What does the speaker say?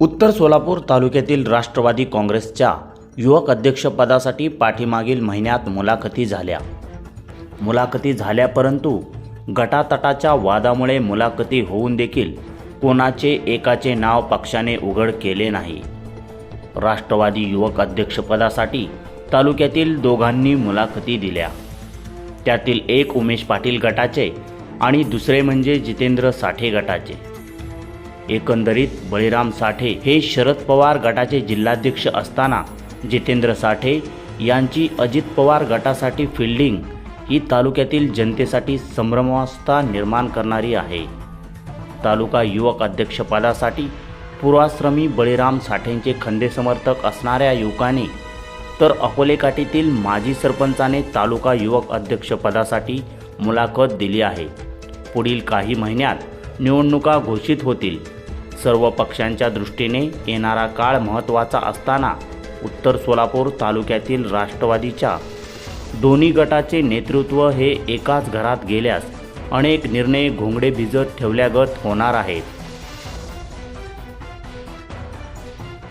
उत्तर सोलापूर तालुक्यातील राष्ट्रवादी काँग्रेसच्या युवक अध्यक्षपदासाठी पाठीमागील महिन्यात मुलाखती झाल्या. मुलाखती झाल्या परंतु गटातटाच्या वादामुळे मुलाखती होऊन देखील कोणाचे एकाचे नाव पक्षाने उघड केले नाही. राष्ट्रवादी युवक अध्यक्षपदासाठी तालुक्यातील दोघांनी मुलाखती दिल्या. त्यातील एक उमेश पाटील गटाचे आणि दुसरे म्हणजे जितेंद्र साठे गटाचे. एकंदरीत बळीराम साठे हे शरद पवार गटाचे जिल्हाध्यक्ष असताना जितेंद्र साठे यांची अजित पवार गटासाठी फिल्डिंग ही तालुक्यातील जनतेसाठी संभ्रमावस्था निर्माण करणारी आहे. तालुका युवक अध्यक्षपदासाठी पूर्वाश्रमी बळीराम साठेंचे खंदे समर्थक असणाऱ्या युवकांनी तर अकोलेकाठीतील माजी सरपंचाने तालुका युवक अध्यक्षपदासाठी मुलाखत दिली आहे. पुढील काही महिन्यात निवडणुका घोषित होतील. सर्व पक्षांच्या दृष्टीने येणारा काळ महत्त्वाचा असताना उत्तर सोलापूर तालुक्यातील राष्ट्रवादीच्या दोन्ही गटाचे नेतृत्व हे एकाच घरात गेल्यास अनेक निर्णय घोंगडे भिजत ठेवल्यागत होणार आहेत.